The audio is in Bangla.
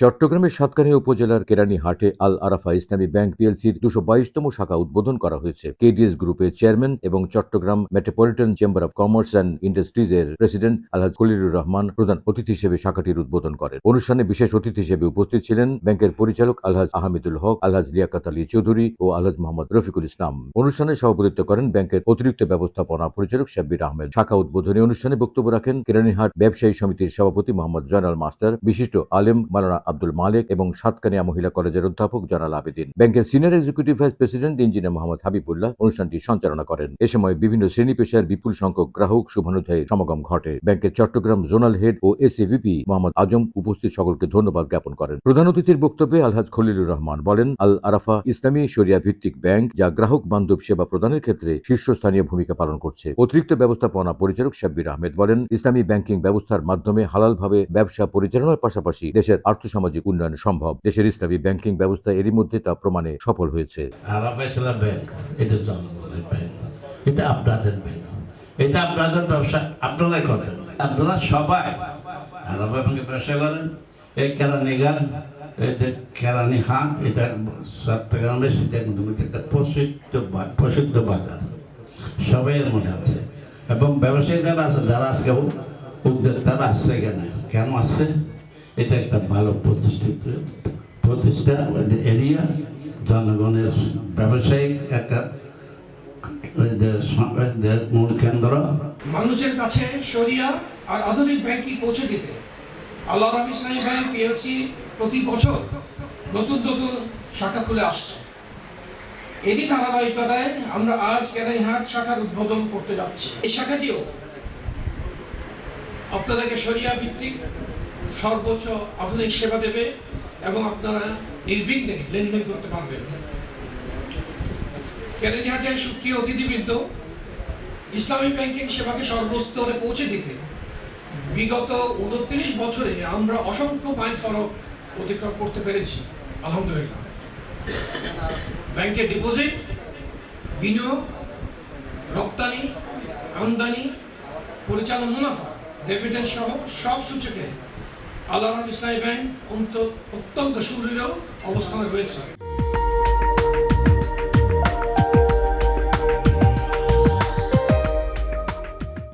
চট্টগ্রামের সাতকানিয়া উপজেলার কেরানী হাটে আল আরাফা ইসলামী ব্যাংক পিএলসির দুশো বাইশতম শাখা উদ্বোধন করা হয়েছে। কেডিএস গ্রুপের চেয়ারম্যান এবং Chattogram metropolitan chamber of commerce and industries এর প্রেসিডেন্ট আলহাজ খলিলুর রহমান প্রধান অতিথি হিসেবে শাখাটির উদ্বোধন করেন। অনুষ্ঠানে বিশেষ অতিথি হিসেবে উপস্থিত ছিলেন ব্যাংকের পরিচালক আলহাজ আহমেদুল হক, আলহাজ লিয়াকাত আলী চৌধুরী ও আলহাজ মোহাম্মদ রফিকুল ইসলাম। অনুষ্ঠানে সভাপতিত্ব করেন ব্যাংকের অতিরিক্ত ব্যবস্থাপনা পরিচালক শাব্বির আহমেদ। শাখা উদ্বোধনী অনুষ্ঠানে বক্তব্য রাখেন কেরানীহাট ব্যবসায়ী সমিতির সভাপতি মোহাম্মদ জয়নাল মাস্টার, বিশিষ্ট আলেম মালানা আব্দুল মালিক এবং সাতকানিয়া মহিলা কলেজের অধ্যাপক জয়নাল আবেদিন। ব্যাংকের senior executive vice president engineer Mohammad Habibullah অনুষ্ঠানটি সঞ্চালনা করেন। এ সময় বিভিন্ন শ্রেণি পেশার বিপুল সংখ্যক গ্রাহক শুভানুধ্যায়ের সমাগম ঘটে। ব্যাংকের চট্টগ্রাম জোনাল হেড ও এসিভিপি মোহাম্মদ আজম উপস্থিত সকলকে ধন্যবাদ জ্ঞাপন করেন। প্রধান অতিথির বক্তব্যে আলহাজ খলিলুর রহমান বলেন, আল আরাফা ইসলামী শরিয়া ভিত্তিক ব্যাংক যা গ্রাহক বান্ধব সেবা প্রদানের ক্ষেত্রে শীর্ষস্থানীয় ভূমিকা পালন করছে। অতিরিক্ত ব্যবস্থাপনা পরিচালক শাব্বির আহমেদ বলেন, ইসলামী ব্যাংকিং ব্যবস্থার মাধ্যমে হালালভাবে ব্যবসা পরিচালনার পাশাপাশি দেশের আর্থসামাজিক উন্নয়ন সম্ভব। দেশের ইসলামী ব্যাংকিং ব্যবস্থা এরই মধ্যে তা প্রমাণে সফল হয়েছে। এটা আপনাদের ব্যাংক, এটা আপনাদের ব্যবসা আপনারাই আপনারা সবাই। আরব ব্যাংকে ব্যবসা করেন, এই কেরানিগান এই যে কেরানি হাট, এটা চট্টগ্রামের সীতাকুণ্ডমীতে একটা প্রসিদ্ধ প্রসিদ্ধ বাজার। সবাই এর মধ্যে আছে। এবং ব্যবসায়ী যারা আছে, যারা আজকে উদ্যোক্তারা আসছে কেন কেন আসছে এটা একটা ভালো প্রতিষ্ঠিত প্রতিষ্ঠা। এরিয়া, জনগণের ব্যবসায়িক একটা মূল কেন্দ্র। মানুষের কাছে শরিয়া আর আধুনিক ব্যাংকিং পৌঁছে দিতে? আল্লাহ ইসলামী ব্যাংক পিএলসি প্রতি বছর নতুন নতুন শাখা খুলে আসছে। এরই ধারাবাহিকতায় আমরা আজ কেরানীহাট শাখার উদ্বোধন করতে যাচ্ছি। এই শাখাটিও আপনাদেরকে শরিয়া ভিত্তিক সর্বোচ্চ আধুনিক সেবা দেবে এবং আপনারা নির্বিঘ্নে লেনদেন করতে পারবেন। কেরানীহাটের সুপ্রিয় অতিথিবৃন্দ, ইসলামী ব্যাংকিং সেবাকে সর্বস্তরে পৌঁছে দিতে বিগত উনত্রিশ বছরে আমরা অসংখ্য মাইল ফরক অতিক্রম করতে পেরেছি, আলহামদুলিল্লাহ। ব্যাংকের ডিপোজিট, বিনিয়োগ, রপ্তানি, আমদানি, পরিচালন, মুনাফা ডেভিডেন্স সহ সব সূচকে আল্লাহ ইসলামী ব্যাংক অত্যন্ত সুদৃঢ় অবস্থানে রয়েছে।